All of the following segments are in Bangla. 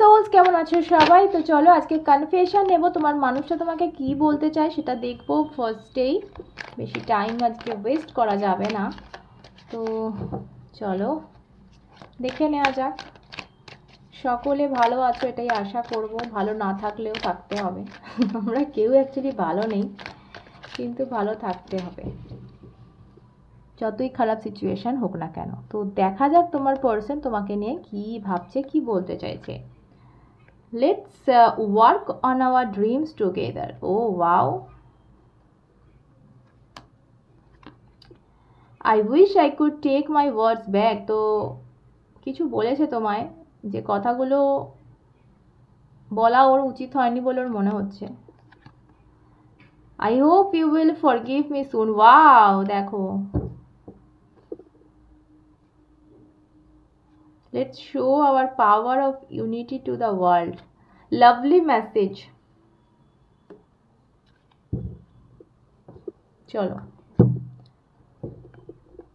সোলস কেমন আছো সবাই? তো চলো আজকে কনফেশন নেব। তোমার মানুষটা তোমাকে কি বলতে চায় সেটা দেখব ফার্স্টেই বেশি টাইম আজকে ওয়েস্ট করা যাবে না। তো চলো, দেখে নেওয়া যাক। সকলে ভালো আছো এটাই আশা করব। ভালো না থাকলেও থাকতে হবে। আমরা কেউ অ্যাকচুয়ালি ভালো নেই, কিন্তু ভালো থাকতে হবে। যতই খারাপ সিচুয়েশন হোক না কেন। তো দেখা যাক তোমার পার্সন তোমাকে নিয়ে কি ভাবছে, কি বলতে চাইছে। Let's work on our dreams together oh wow I wish I could take my words back তো কিছু বলেছে তোমায়, যে কথাগুলো বলা ওর উচিত হয়নি বলে ওর মনে হচ্ছে। I hope you will forgive me soon wow দেখো। Let's show our power of unity to the world. Lovely message. চলো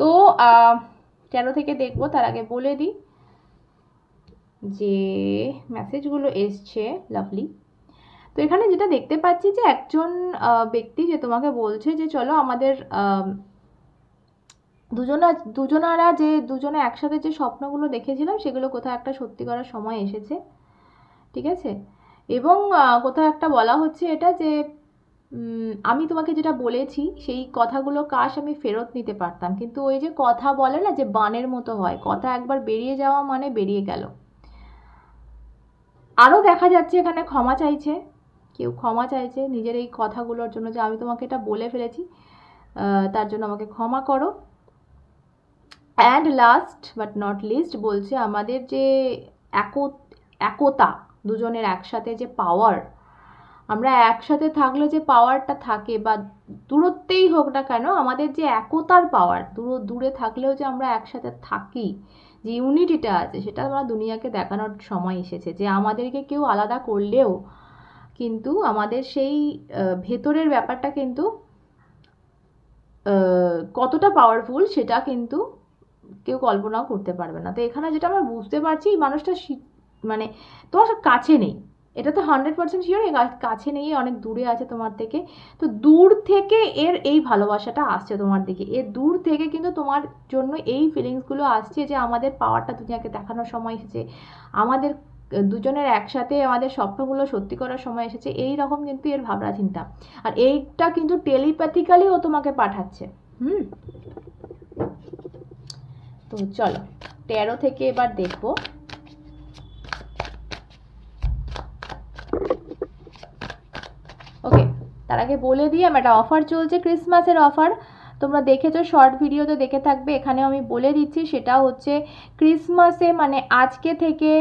তো কেন থেকে দেখব তার আগে বলে দিই যে মেসেজগুলো এসছে লাভলি তো এখানে যেটা দেখতে পাচ্ছি যে, একজন ব্যক্তি যে তোমাকে বলছে যে, চলো আমাদের দুজনা, দুজনারা যে, দুজনে একসাথে যে স্বপ্নগুলো দেখেছিলাম, সেগুলো কোথাও একটা সত্যি করার সময় এসেছে। ঠিক আছে? এবং কোথাও একটা বলা হচ্ছে এটা যে আমি তোমাকে যেটা বলেছি, সেই কথাগুলো কাশ আমি ফেরত নিতে পারতাম। কিন্তু ওই যে কথা বলে না, যে বানের মতো হয়, কথা একবার বেরিয়ে যাওয়া মানে বেরিয়ে গেল। আরও দেখা যাচ্ছে এখানে ক্ষমা চাইছে। কেউ ক্ষমা চাইছে নিজের এই কথাগুলোর জন্য যে আমি তোমাকে এটা বলে ফেলেছি। তার জন্য আমাকে ক্ষমা করো। And last but not least বলছে, আমাদের যে একত- দুজনের একসাথে যে পাওয়ার আমরা একসাথে থাকলে যে পাওয়ারটা থাকে বা দূরত্বেই হোক না কেন, আমাদের যে একতার পাওয়ার দূর, দূরে থাকলেও যে আমরা একসাথে থাকি, যে ইউনিটিটা আছে, সেটা আমরা দুনিয়াকে দেখানোর সময় এসেছে, যে আমাদেরকে কেউ আলাদা করলেও কিন্তু আমাদের সেই ভেতরের ব্যাপারটা কিন্তু কতটা পাওয়ারফুল সেটা কিন্তু কেউ কল্পনাও করতে পারবে না। তো এখানে যেটা আমরা বুঝতে পারছি, এই মানুষটা মানে তোমার কাছে নেই। এটা তো হান্ড্রেড পার্সেন্ট শিওর কাছে নেই অনেক দূরে আছে তোমার থেকে। তো দূর থেকে এর এই ভালোবাসাটা আসছে তোমার দিকে। এর দূর থেকে কিন্তু তোমার জন্য এই ফিলিংসগুলো আসছে যে আমাদের পাওয়ারটা দুনিয়াকে দেখানোর সময় এসেছে। আমাদের, দুজনের একসাথে আমাদের স্বপ্নগুলো সত্যি করার সময় এসেছে। এই রকম কিন্তু এর ভাবনা চিন্তা আর এইটা কিন্তু টেলিপ্যাথিক্যালি ও তোমাকে পাঠাচ্ছে। হুম? তো চলো, তেরো থেকে এবার দেখব। ওকে তার আগে বলে দিই, আমার একটা অফার চলছে ক্রিসমাসের অফার তোমরা দেখেছ শর্ট ভিডিওতে দেখে থাকবে, এখানেও আমি বলে দিচ্ছি, সেটা হচ্ছে ক্রিসমাসে মানে আজকে থেকে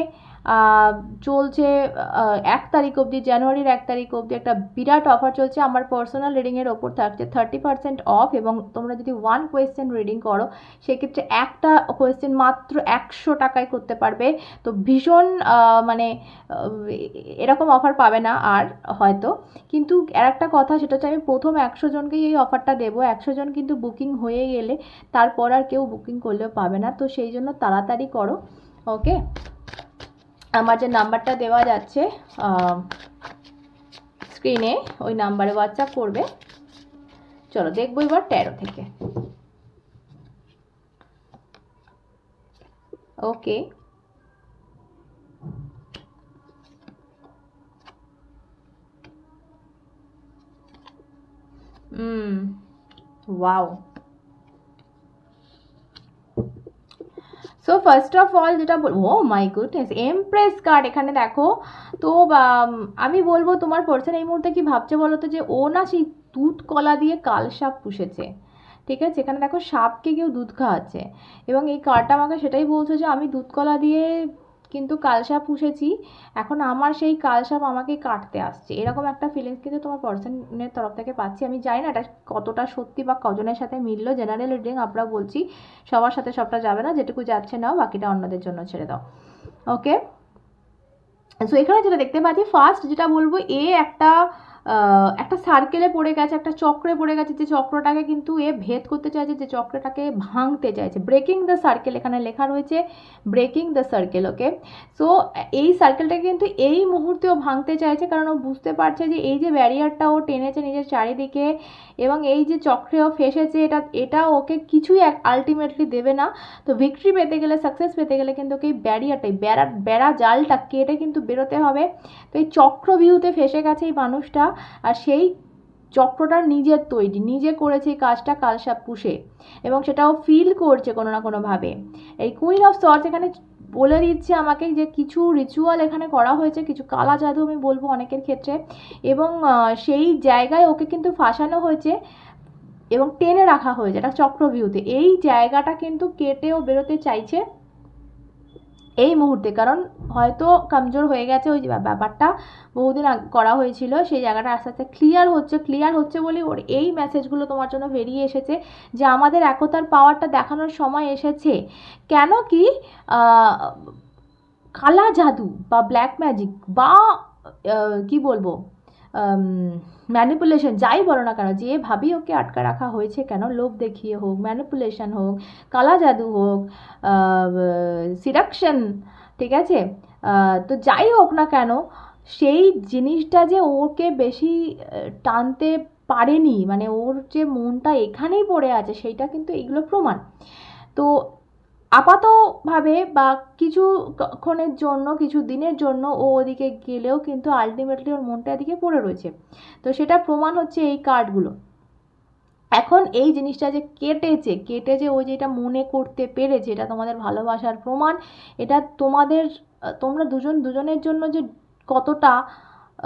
চলছে এক তারিখ অবধি, জানুয়ারির এক তারিখ অবধি একটা বিরাট অফার চলছে। আমার পার্সোনাল রিডিংয়ের ওপর থাকছে থার্টি পার্সেন্ট অফ এবং তোমরা যদি ওয়ান কোয়েশ্চেন রিডিং করো, সেক্ষেত্রে একটা কোয়েশ্চেন মাত্র একশো টাকায় করতে পারবে। তো ভীষণ মানে এরকম অফার পাবে না আর হয়তো। কিন্তু আর একটা কথা, সেটা হচ্ছে আমি প্রথম একশো জনকেই এই অফারটা দেবো। একশো জন কিন্তু বুকিং হয়ে গেলে তারপর আর কেউ বুকিং করলেও পাবে না। তো সেই জন্য তাড়াতাড়ি করো ওকে আমার যে নাম্বারটা দেওয়া যাচ্ছে স্ক্রিনে ওই নাম্বারে হোয়াটসঅ্যাপ করবে। চলো দেখব এবার তেরো থেকে। Okay hmm wow so first of all যেটা বলব oh my goodness empress card এখানে দেখো। তো আমি বলব তোমার পার্সন এই মুহূর্তে কি ভাবছে বলো তো যে, ও না সেই দুধ কলা দিয়ে কাল সাপ পুষেছে। ঠিক আছে? এখানে দেখো, সাপকে কেউ দুধ খাওয়াচ্ছে। এবং এই কার্ডটা আমাকে সেটাই বলছে যে, আমি দুধ কলা দিয়ে কিন্তু কালসাপ পুষেছি, এখন আমার সেই কালসাপ আমাকে কাটতে আসছে। এরকম একটা ফিলিংস কিন্তু তোমার পার্সনের তরফ থেকে পাচ্ছি। আমি জানি না এটা কতটা সত্যি বা কজনের সাথে মিললো। জেনারেল রিডিং আমরা বলছি, সবার সাথে সবটা যাবে না, যেটুকু যাচ্ছে নাও, বাকিটা অন্যদের জন্য ছেড়ে দাও। ওকে সো এখানে যেটা দেখতে পাচ্ছি ফার্স্ট যেটা বলব, এ একটা একটা সার্কেলে পড়ে গেছে, একটা চক্রে পড়ে গেছে, যে চক্রটাকে কিন্তু এ ভেদ করতে চাইছে, যে চক্রটাকে ভাঙতে চাইছে। ব্রেকিং দ্য সার্কেল এখানে লেখা রয়েছে breaking the circle okay so এই সার্কেলটাকে কিন্তু এই মুহূর্তে ও ভাঙতে চাইছে, কারণ ও বুঝতে পারছে যে এই যে ব্যারিয়ারটা ও টেনেছে নিজের চারিদিকে, এবং এই যে চক্রে ও ফেসেছে, এটা এটা ওকে কিছুই আলটিমেটলি দেবে না। তো ভিক্টরি পেতে গেলে সাকসেস পেতে গেলে কিন্তু ওকে এই ব্যারিয়ারটাই বেড়া বেড়া জালটা কেটে কিন্তু বেরোতে হবে। তো এই চক্রভিউতে ফেসে গেছে এই মানুষটা। আর সেই চক্রটা নিজের তৈরি, নিজে করেছে কাজটা কালসাপ পুষে এবং সেটাও ফিল করছে কোনো না কোনোভাবে। এই কুইন অফ সর্টস এখানে বলে দিচ্ছে আমাকে যে কিছু রিচুয়াল এখানে করা হয়েছে, কিছু কালা জাদু আমি বলব অনেকের ক্ষেত্রে এবং সেই জায়গায় ওকে কিন্তু ফাঁসানো হয়েছে এবং টেনে রাখা হয়েছে, এটা চক্রভিউতে। এই জায়গাটা কিন্তু কেটেও বেরোতে চাইছে এই মুহূর্তে। কারণ হয়তো কমজোর হয়ে গেছে ওই ব্যাপারটা। বহুদিন করা হয়েছিল, সেই জায়গাটা আস্তে আস্তে ক্লিয়ার হচ্ছে ক্লিয়ার হচ্ছে বলে ওর এই মেসেজগুলো তোমার জন্য বেরিয়ে এসেছে, যে আমাদের একতার পাওয়ারটা দেখানোর সময় এসেছে। কেন কি কালা জাদু বা ব্ল্যাক ম্যাজিক বা কি বলব? ম্যানিপুলেশন যাই বলো না কেন যেভাবেই ওকে আটকা রাখা হয়েছে কেন, লোভ দেখিয়ে হোক ম্যানিপুলেশন হোক, কালা জাদু হোক সিডাকশন ঠিক আছে? তো যাই হোক না কেন, সেই জিনিসটা যে ওকে বেশি টানতে পারেনি মানে ওর যে মনটা এখানেই পড়ে আছে, সেইটা কিন্তু এগুলো প্রমাণ। তো আপাতভাবে বা কিছুক্ষণের জন্য, কিছু দিনের জন্য ও ওদিকে গেলেও কিন্তু আলটিমেটলি ওর মনটা এদিকে পড়ে রয়েছে। তো সেটা প্রমাণ হচ্ছে এই কার্ডগুলো এখন এই জিনিসটা যে কেটেছে কেটে যে ও যেটা মনে করতে পেরেছে, এটা তোমাদের ভালোবাসার প্রমাণ। এটা তোমাদের, তোমরা দুজন, দুজনের জন্য যে কতটা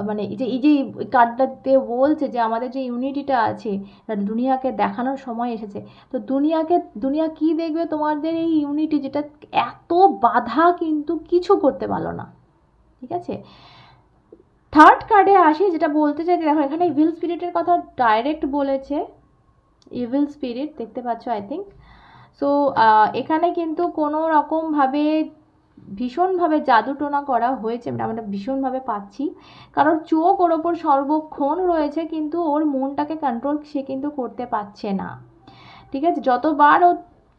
মানে এই যে এই যে কার্ডটাতে বলছে যে আমাদের যে ইউনিটিটা আছে এটা দুনিয়াকে দেখানোর সময় এসেছে। তো দুনিয়াকে, দুনিয়া কি দেখবে? তোমাদের এই ইউনিটি যেটা এত বাধা কিন্তু কিছু করতে পারল না। ঠিক আছে? থার্ড কার্ডে আসি, যেটা বলতে চাই দেখো, এখানে ইভিল স্পিরিটের কথা ডাইরেক্ট বলেছে। ইভিল স্পিরিট দেখতে পাচ্ছ আই থিঙ্ক সো এখানে কিন্তু কোনো রকমভাবে ভীষণভাবে জাদুটোনা করা হয়েছে আমরা আমরা ভীষণভাবে পাচ্ছি। কারণ চোখ ওর ওপর সর্বক্ষণ রয়েছে, কিন্তু ওর মনটাকে কন্ট্রোল সে কিন্তু করতে পারছে না। ঠিক আছে? যতবার ও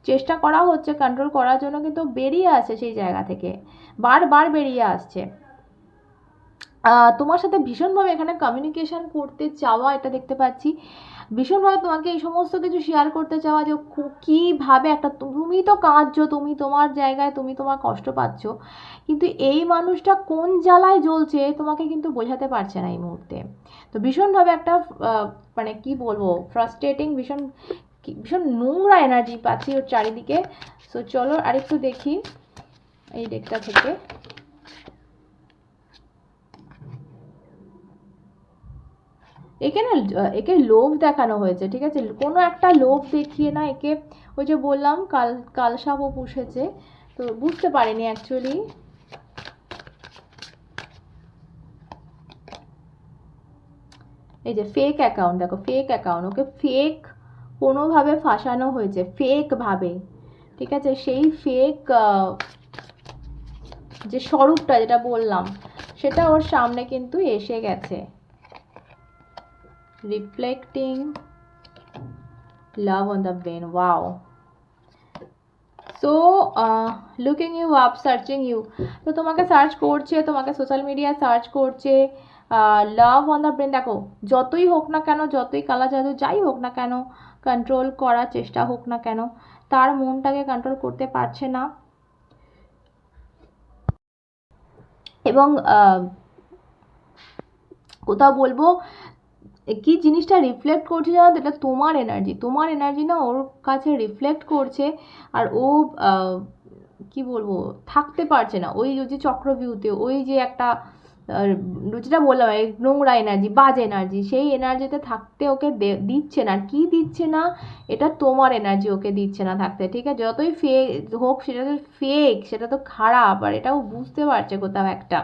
চেষ্টা করা হচ্ছে কন্ট্রোল করার জন্য কিন্তু বেরিয়ে আসছে সেই জায়গা থেকে। বারবার বেরিয়ে আসছে। তোমার সাথে ভীষণভাবে এখানে কমিউনিকেশন করতে চাওয়া এটা দেখতে পাচ্ছি। ভীষণভাবে তোমাকে এই সমস্ত কিছু শেয়ার করতে চাওয়া যে কীভাবে একটা তুমি তো কাঁদছো, তুমি তোমার জায়গায় তুমি তোমার কষ্ট পাচ্ছ, কিন্তু এই মানুষটা কোন জ্বালায় জ্বলছে তোমাকে কিন্তু বোঝাতে পারছে না এই মুহূর্তে। তো ভীষণভাবে একটা মানে কি বলব ফ্রাস্ট্রেটিং ভীষণ ভীষণ নোংরা এনার্জি পাচ্ছি ওর চারিদিকে। সো চলো আরেকটু দেখি, এই ডেকটা থেকে। একে না, একে লোভ দেখানো হয়েছে, ঠিক আছে? কোনো একটা লোভ দেখিয়ে না একে, ওই যে বললাম, কাল কালসাপও পুষেছে, তো বুঝতে পারিনি অ্যাকচুয়ালি এই যে ফেক অ্যাকাউন্ট দেখো ফেক অ্যাকাউন্ট ওকে ফেক কোনোভাবে ফাঁসানো হয়েছে ফেক ভাবে, ঠিক আছে? সেই ফেক যে স্বরূপটা যেটা বললাম, সেটা ওর সামনে কিন্তু এসে গেছে। Reflecting love on the brain wow. So uh, looking you up searching you. তো তোমাকে সার্চ করছে তোমাকে সোশ্যাল মিডিয়া সার্চ করছে লাভ অন দ্য ব্রেন দেখো যতই হোক না কেন যতই কালা জাদু যাই হোক না কেন কন্ট্রোল করার চেষ্টা হোক না কেন তার মনটাকে কন্ট্রোল করতে পারছে না। এবং কোথাও বলব কি জিনিসটা রিফ্লেক্ট করছে জানো তো? এটা তোমার এনার্জি তোমার এনার্জি না ওর কাছে রিফ্লেক্ট করছে আর ও কি বলব, থাকতে পারছে না। ওই যে চক্রভিউতে, ওই যে একটা যেটা বললাম নোংরা এনার্জি বাজে এনার্জি সেই এনার্জিতে থাকতে ওকে দিচ্ছে না। কি দিচ্ছে না? এটা তোমার এনার্জি ওকে দিচ্ছে না থাকতে, ঠিক আছে? যতই ফেক হোক, সেটা তো ফেক সেটা তো খারাপ, আর এটাও বুঝতে পারছে কোথাও একটা।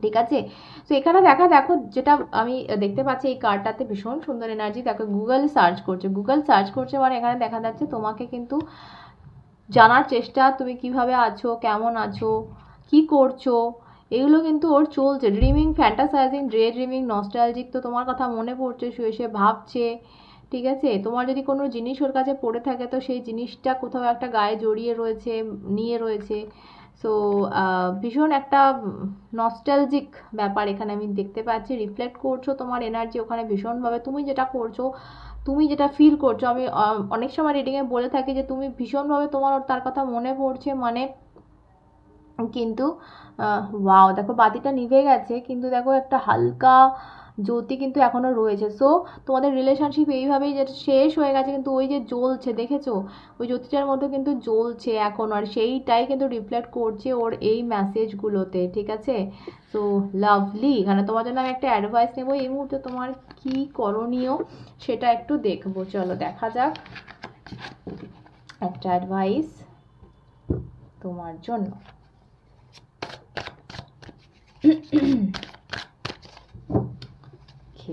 ঠিক আছে? তো এখানে দেখা, দেখো যেটা আমি দেখতে পাচ্ছি এই কার্ডটাতে ভীষণ সুন্দর এনার্জি দেখো গুগল সার্চ করছে। গুগল সার্চ করছে মানে এখানে দেখা যাচ্ছে তোমাকে কিন্তু জানার চেষ্টা, তুমি কীভাবে আছো, কেমন আছো, কি করছ, এগুলো কিন্তু ওর চলছে। ড্রিমিং ফ্যান্টাসাইজিং ড্রে ড্রিমিং নস্টালজিক তো তোমার কথা মনে পড়ছে, শুয়ে শুয়ে ভাবছে, ঠিক আছে? তোমার যদি কোনো জিনিস ওর কাছে পড়ে থাকে, তো সেই জিনিসটা কোথাও একটা গায়ে জড়িয়ে রয়েছে, নিয়ে রয়েছে। সো ভীষণ একটা নস্টালজিক ব্যাপার এখানে আমি দেখতে পাচ্ছি। রিফ্লেক্ট করছ তোমার এনার্জি ওখানে ভীষণভাবে। তুমি যেটা করছ, তুমি যেটা ফিল করছ, আমি অনেক সময় রিডিংয়ে বলে থাকি যে তুমি ভীষণভাবে তোমার তার কথা মনে পড়ছে মানে কিন্তু ওয়াও দেখো বাতিটা নিভে গেছে। কিন্তু দেখো একটা হালকা জ্যোতি কিন্তু এখনও রয়েছে। সো তোমাদের রিলেশনশিপ এইভাবেই যে শেষ হয়ে গেছে, কিন্তু ওই যে জ্বলছে, দেখেছ? ওই জ্যোতিটার মধ্যে কিন্তু জ্বলছে এখন, আর সেইটাই কিন্তু রিফ্লেক্ট করছে ওর এই মেসেজগুলোতে ঠিক আছে? সো লাভলি এখানে তোমার জন্য আমি একটা অ্যাডভাইস নেব, এই মুহূর্তে তোমার কি করণীয় সেটা একটু দেখব। চলো, দেখা যাক। একটা অ্যাডভাইস তোমার জন্য।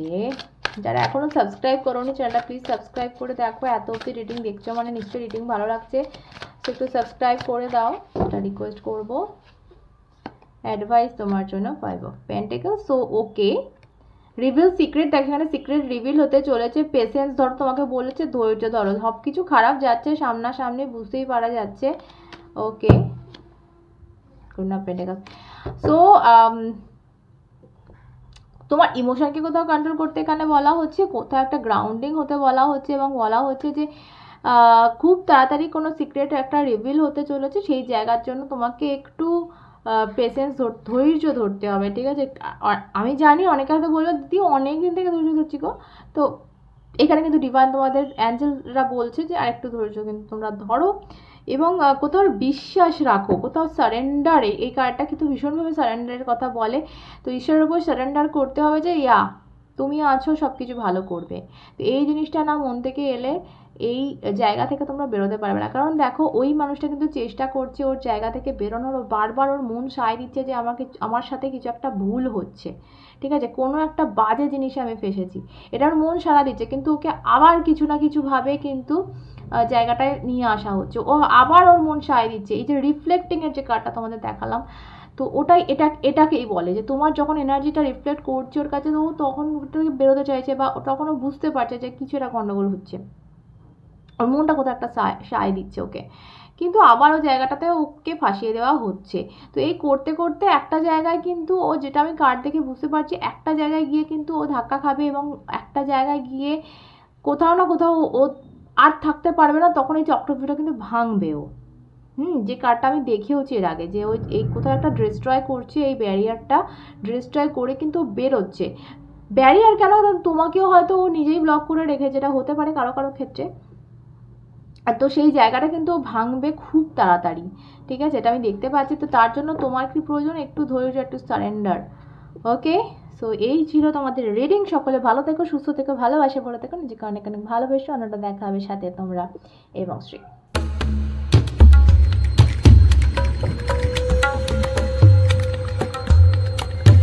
ওকে যারা এখনও সাবস্ক্রাইব করোনি চ্যানেলটা প্লিজ সাবস্ক্রাইব করে দেখো। এত অব্দি রিডিং দেখছ মানে নিশ্চয়ই রিডিং ভালো লাগছে। একটু সাবস্ক্রাইব করে দাও। এটা রিকোয়েস্ট করব। অ্যাডভাইস তোমার জন্য five of pentacle so okay reveal secret দেখ এখানে সিক্রেট রিভিল হতে চলেছে। পেশেন্স ধরো, তোমাকে বলেছে ধৈর্য ধরো। সব কিছু খারাপ যাচ্ছে, সামনাসামনি বুঝতেই পারা যাচ্ছে। ওকে গুড না পেন্টেকল সো তোমার ইমোশনকে কোথাও কন্ট্রোল করতে এখানে বলা হচ্ছে, কোথাও একটা গ্রাউন্ডিং হতে বলা হচ্ছে এবং বলা হচ্ছে যে খুব তাড়াতাড়ি কোনো সিক্রেট একটা রিভিল হতে চলেছে, সেই জায়গার জন্য তোমাকে একটু পেশেন্স ধৈর্য ধরতে হবে, ঠিক আছে? আমি জানি অনেকে হয়তো বলবে, দিদি অনেক দিন থেকে ধৈর্য ধরছি গো। তো এখানে কিন্তু ডিভাইন তোমাদের অ্যাঞ্জেলরা বলছে যে আরেকটু ধৈর্য কিন্তু তোমরা ধরো এবং কোথাও বিশ্বাস রাখো, কোথাও সারেন্ডারে এই কার্ডটা কিন্তু ভীষণভাবে সারেন্ডারের কথা বলে। তো ঈশ্বরের উপর সারেন্ডার করতে হবে যে, ইয়া, তুমি আছো সব কিছু ভালো করবে। তো এই জিনিসটা না মন থেকে এলে এই জায়গা থেকে তোমরা বেরোতে পারবে না। কারণ দেখো, ওই মানুষটা কিন্তু চেষ্টা করছে ওর জায়গা থেকে বেরোনোর। বারবার ওর মন সায় দিচ্ছে যে আমাকে, আমার সাথে কিছু একটা ভুল হচ্ছে। ঠিক আছে? কোনো একটা বাজে জিনিসে আমি ফেসেছি। এটার মন সাড়া দিচ্ছে। কিন্তু ওকে আবার কিছু না কিছুভাবে কিন্তু জায়গাটায় নিয়ে আসা হচ্ছে। ও আবার ওর মন সায় দিচ্ছে। এই যে রিফ্লেক্টিংয়ের যে কার্ডটা তোমাদের দেখালাম, তো ওটাই, এটা, এটাকেই বলে যে তোমার যখন এনার্জিটা রিফ্লেক্ট করছে ওর কাছে, তো তখন বেরোতে চাইছে বা তখন ও বুঝতে পারছে যে কিছু একটা গণ্ডগোল হচ্ছে। ওর মনটা কোথাও একটা সায় দিচ্ছে ওকে। কিন্তু আবার ওই জায়গাটাতে ওকে ফাঁসিয়ে দেওয়া হচ্ছে। তো এই করতে করতে একটা জায়গায় কিন্তু ও যেটা আমি কার্ড দেখে বুঝতে পারছি, একটা জায়গায় গিয়ে কিন্তু ও ধাক্কা খাবে এবং একটা জায়গায় গিয়ে কোথাও না কোথাও ও আর থাকতে পারবে না, তখন এই চক্রব্যূহটা কিন্তু ভাঙবেও হুম, যে কার্ডটা আমি দেখেওছি এর আগে, যে ওই, এই কোথাও একটা ডিস্ট্রয় করছে, এই ব্যারিয়ারটা ডিস্ট্রয় করে কিন্তু ও বেরোচ্ছে। ব্যারিয়ার কেন? তোমাকেও হয়তো ও নিজেই ব্লক করে রেখে যেটা হতে পারে কারও কারও ক্ষেত্রে। আর তো সেই জায়গাটা কিন্তু ভাঙবে খুব তাড়াতাড়ি, ঠিক আছে? এটা আমি দেখতে পাচ্ছি। তো তার জন্য তোমার কি প্রয়োজন? একটু ধৈর্য, একটু সারেন্ডার ওকে সো এই ছিল তোমাদের রিডিং সকলে ভালো থেকো, সুস্থ থেকো, ভালোবাসে বলে থেকো। নিজেকে অনেক অনেক ভালোবেসো। অন্যটা দেখা হবে সাথে তোমরা এবং শ্রী